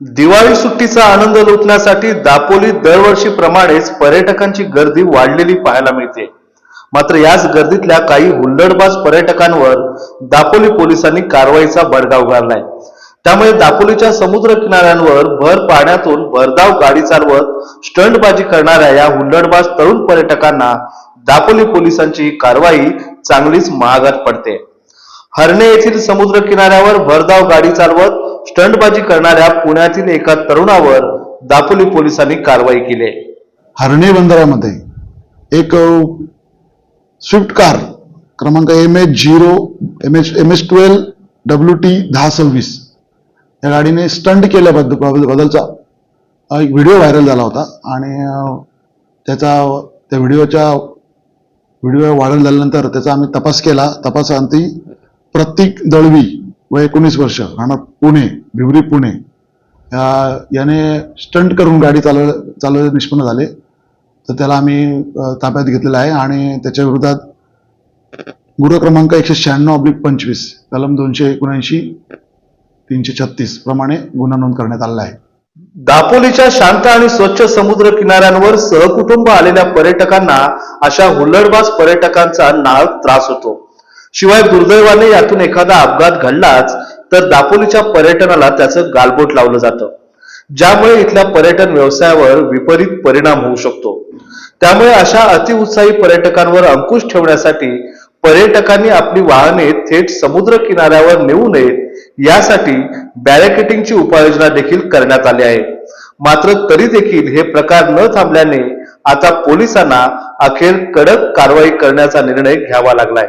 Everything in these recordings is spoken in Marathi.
दिवाळी सुट्टीचा आनंद लुटण्यासाठी दापोलीत दरवर्षीप्रमाणेच पर्यटकांची गर्दी वाढलेली पाहायला मिळते. मात्र याच गर्दीतल्या काही हुल्लडबाज पर्यटकांवर दापोली पोलिसांनी कारवाईचा बडगा उगारलाय. त्यामुळे दापोलीच्या समुद्र किनाऱ्यांवर भर पाण्यातून भरधाव गाडी चालवत स्टंटबाजी करणाऱ्या या हुल्लडबाज तरुण पर्यटकांना दापोली पोलिसांची ही कारवाई चांगलीच महागात पडते. हरणे येथील समुद्र किनाऱ्यावर भरधाव गाडी चालवत स्टंटबाजी करणाऱ्या पुण्यातील एका तरुणावर दापोली पोलिसांनी कारवाई केली. हर्णे हरणे बंदरामध्ये एक स्विफ्ट कार क्रमांक M H zero M H M H twelve W T दहा सव्वीस. या गाडीने स्टंट केल्याबद्दल बद्दलचा एक व्हिडिओ व्हायरल झाला होता आणि त्याचा त्या व्हिडिओच्या व्हिडिओ व्हायरल झाल्यानंतर त्याचा आम्ही तपास केला. तपासांती प्रतीक दळवी व एकोणीस वर्ष राहणार पुणे भिवरी पुणे. या- याने स्टंट करून गाडी चालव चालवले निष्पन्न झाले. तर त्याला आम्ही ताब्यात घेतलेला आहे आणि त्याच्या विरोधात गुन्हा क्रमांक एकशे शहाण्णव अब्लिक पंचवीस कलम दोनशे एकोणऐंशी तीनशे छत्तीस प्रमाणे गुन्हा नोंद करण्यात आलेला आहे. दापोलीच्या शांत आणि स्वच्छ समुद्र किनाऱ्यांवर सहकुटुंब आलेल्या पर्यटकांना अशा हुल्लडबाज पर्यटकांचा नाळ त्रास होतो. शिवाय दुर्दैवाने यातून एखादा अपघात घडलाच तर दापोलीच्या पर्यटनाला त्याचं गालबोट लावलं जातं. ज्यामुळे इथल्या पर्यटन व्यवसायावर विपरीत परिणाम होऊ शकतो. त्यामुळे अशा अतिउत्साही पर्यटकांवर अंकुश ठेवण्यासाठी पर्यटकांनी आपली वाहने थेट समुद्र किनाऱ्यावर नेऊ नयेत यासाठी बॅरिकेटिंगची उपाययोजना देखील करण्यात आली आहे. मात्र तरी देखील हे प्रकार न थांबल्याने आता पोलिसांना अखेर कडक कारवाई करण्याचा निर्णय घ्यावा लागलाय.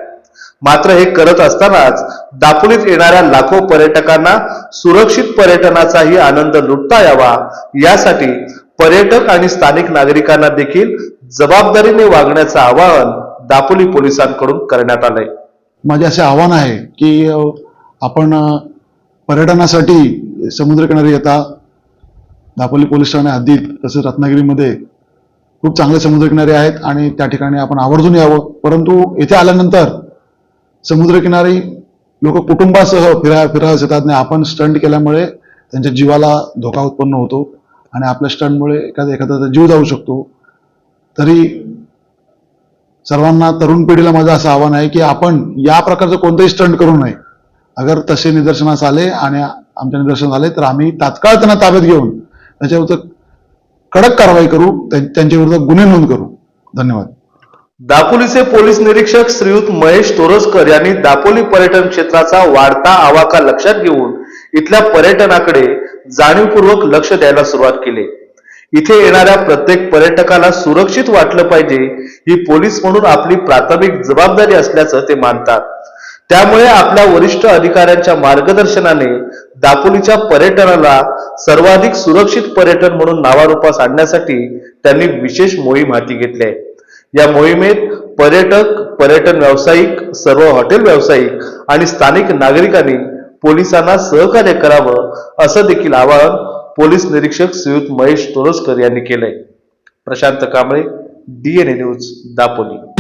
मात्र हे करत असतानाच दापोलीत येणाऱ्या लाखो पर्यटकांना सुरक्षित पर्यटनाचाही आनंद लुटता यावा यासाठी पर्यटक आणि स्थानिक नागरिकांना देखील जबाबदारीने वागण्याचं आवाहन दापोली पोलिसांकडून करण्यात आलंय. माझे असे आव्हान आहे की आपण पर्यटनासाठी समुद्रकिनारी येता. दापोली पोलीस ठाणे हद्दीत तसेच रत्नागिरीमध्ये खूप चांगले समुद्रकिनारे आहेत आणि त्या ठिकाणी आपण आवर्जून यावं. परंतु येथे आल्यानंतर समुद्रकिनारी लोक कुटुंबासह फिरा फिरायला येतात आणि आपण स्टंट केल्यामुळे त्यांच्या जीवाला धोका उत्पन्न होतो. आणि आपल्या स्टंटमुळे एखादा एखाद्याचा जीव जाऊ शकतो. तरी सर्वांना तरुण पिढीला माझं असं आव्हान आहे की आपण या प्रकारचं कोणतंही स्टंट करू नये. अगर तसे निदर्शनास आले आणि आमच्या निदर्शनास आले तर आम्ही तात्काळ त्यांना ताब्यात घेऊन त्याच्याविरुद्ध कडक कारवाई करू त्यांच्याविरुद्ध गुन्हे नोंद करू. धन्यवाद. दापोलीचे पोलीस निरीक्षक श्रीयुत महेश तोरसकर यांनी दापोली पर्यटन क्षेत्राचा वाढता आवाका लक्षात घेऊन इथल्या पर्यटनाकडे जाणीवपूर्वक लक्ष द्यायला सुरुवात केली. इथे येणाऱ्या प्रत्येक पर्यटकाला सुरक्षित वाटलं पाहिजे ही पोलीस म्हणून आपली प्राथमिक जबाबदारी असल्याचं ते मानतात. त्यामुळे आपल्या वरिष्ठ अधिकाऱ्यांच्या मार्गदर्शनाने दापोलीच्या पर्यटनाला सर्वाधिक सुरक्षित पर्यटन म्हणून नावारूपास आणण्यासाठी त्यांनी विशेष मोहीम हाती घेतली आहे. या मोहिमेत पर्यटक पर्यटन व्यावसायिक सर्व हॉटेल व्यावसायिक आणि स्थानिक नागरिकांनी पोलिसांना सहकार्य करावं असं देखील आवाहन पोलीस निरीक्षक श्रीयुत महेश तोरसकर यांनी केलंय. Prashant Kamble DNA news Dapoli.